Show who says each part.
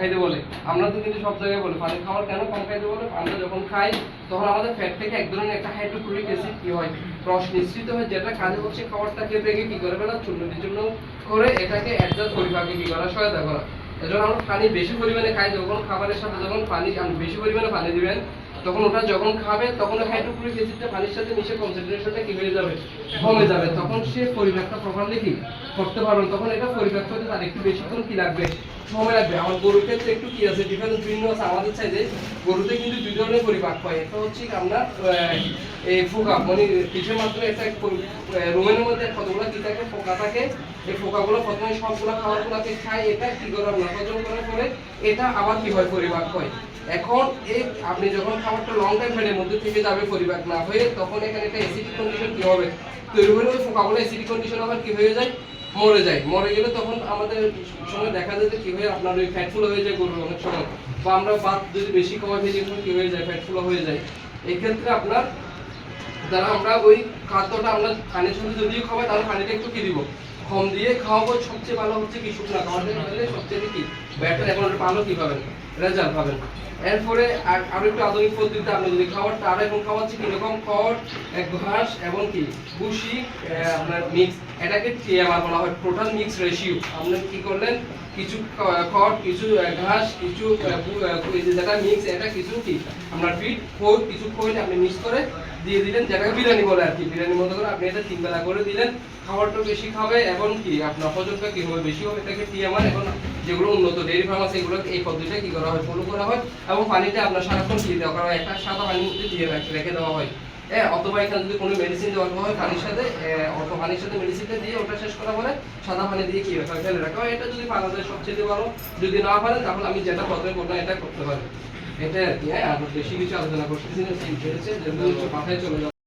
Speaker 1: খাইতে বলে। আমরা তো কিন্তু সব জায়গায় বলি পানি খাওয়ার কেন কম খাইতে বলে? আমরা যখন খাই, তখন আমাদের ফ্যাট থেকে এক ধরনের একটা হাইড্রোক্লোরিক অ্যাসিড কি হয়? রস নিঃসৃত হয়, যেটা কাজে হচ্ছে খাবারটাকে ব্রেকে কি করে ফেলা চূর্ণ বিচূর্ণ করে এটাকে অ্যাডজাস্ট পরিপাকে কি করা? সহায়তা করা। এজন্য আমরা পানি বেশি পরিমাণে খাই, যখন খাবারের সাথে যখন পানি বেশি পরিমাণে পানি দিবেন তখন ওটা যখন খাবে, তখন হাইড্রোক্লোরিক অ্যাসিডটা পানির সাথে মিশে কনসেন্ট্রেশনটা কি হয়ে যাবে? কমে যাবে। তখন সে পরিপাকটা প্রপারলি কি করতে পারবে তখন এটা পরিপাক হতে তার একটু বেশিক্ষণ কি লাগবে? সময় লাগবে। আমার গরুর ক্ষেত্রে একটু কি আছে? ডিফারেন্স ভিন্ন আছে আমাদের চাইতে গরুতে কিন্তু দুই ধরনের পরিপাক হয়। একটা হচ্ছে আমরা এই ফোকা। মানে কিছুর মাধ্যমে একটা রুমের মধ্যে কতগুলো কি থাকে? পোকা থাকে। এই পোকাগুলো প্রথমে সবগুলো খাবারগুলোকে খায়, এটা কি করে আমরা হজম করার পরে, এটা আবার কি হয়? পরিপাক হয়। এখন এই আপনি যখন খাবারটা লং টাইম ফেডের মধ্যে থেকে যাবে পরিপাক না হয়ে, তখন এখানে একটা অ্যাসিডিক কন্ডিশন কি হবে? তৈরি হলে ওই পোকাগুলো অ্যাসিডিক কন্ডিশন আবার কি হয়ে যায়? মরে যায়। মরে গেলে তখন আমাদের সময় দেখা যায় যে কি হয়ে, আপনার ওই ফ্যাটফুল হয়ে যায় গরুর অনেক সময়। বা আমরা ভাত যদি বেশি খাওয়া খেয়ে তখন কি হয়ে যায়? ফ্যাটফুল হয়ে যায়। এই ক্ষেত্রে আপনার দ্বারা আমরা ওই খাদ্যটা আমরা পানির সাথে যদিও খাওয়াই তাহলে পানিটা একটু কি দিব? কম দিয়ে খাওয়াবো, সবচেয়ে ভালো হচ্ছে কি শুকনা দিয়ে সবচেয়ে কি? ব্যাটার এখন ভালো কি পাবেন? রেজাল্ট পাবেন। এরপরে আর একটু আধুনিক পদ্ধতিতে আপনি যদি খাবারটা আর এখন খাওয়াচ্ছি কীরকম খড় ঘাস এবং কি? ভুসি আপনার মিক্স এটাকে টিএমআর বলা হয় টোটাল মিক্স রেশিও আপনি কি করলেন? কিছু খড় কিছু ঘাস, কিছু যেটা মিক্স এটা কিছু কি? আমরা ফিট খোল কিছু খোল আপনি মিক্স করে দিয়ে দিলেন যেটাকে বিরিয়ানি বলে আর কি। বিরিয়ানির মতো করে আপনি এটা তিন বেলা করে দিলেন। খাবারটা বেশি খাবে এবং কি আপনার হজমটা কি হবে বেশি হবে এটাকে টিএমআর এখন যেগুলো উন্নত ডেয়ারি ফার্ম আছে এগুলো এই পদ্ধতিটা কি করা হয় ফলো করা হয় এবং পানিটা আপনার সারাক্ষণ দিয়ে দেওয়া করা হয়। একটা সাদা পানির মধ্যে দিয়ে রাখে- রেখে দেওয়া হয়। হ্যাঁ অথবা এখানে যদি কোনো মেডিসিন দেওয়া হয় পানির সাথে অত পানির সাথে মেডিসিনটা দিয়ে ওটা শেষ করা পরে সাদা পানি দিয়ে কি রাখা হয়, ফেলে রাখা হয়। এটা যদি পারা যায় সবচেয়ে ভালো। যদি না পারেন তাহলে আমি যেটা প্রথমে করলাম এটা করতে পারি এটা আর কি হ্যাঁ আর বেশি কিছু আলোচনা করতেছি না হচ্ছে মাথায় চলে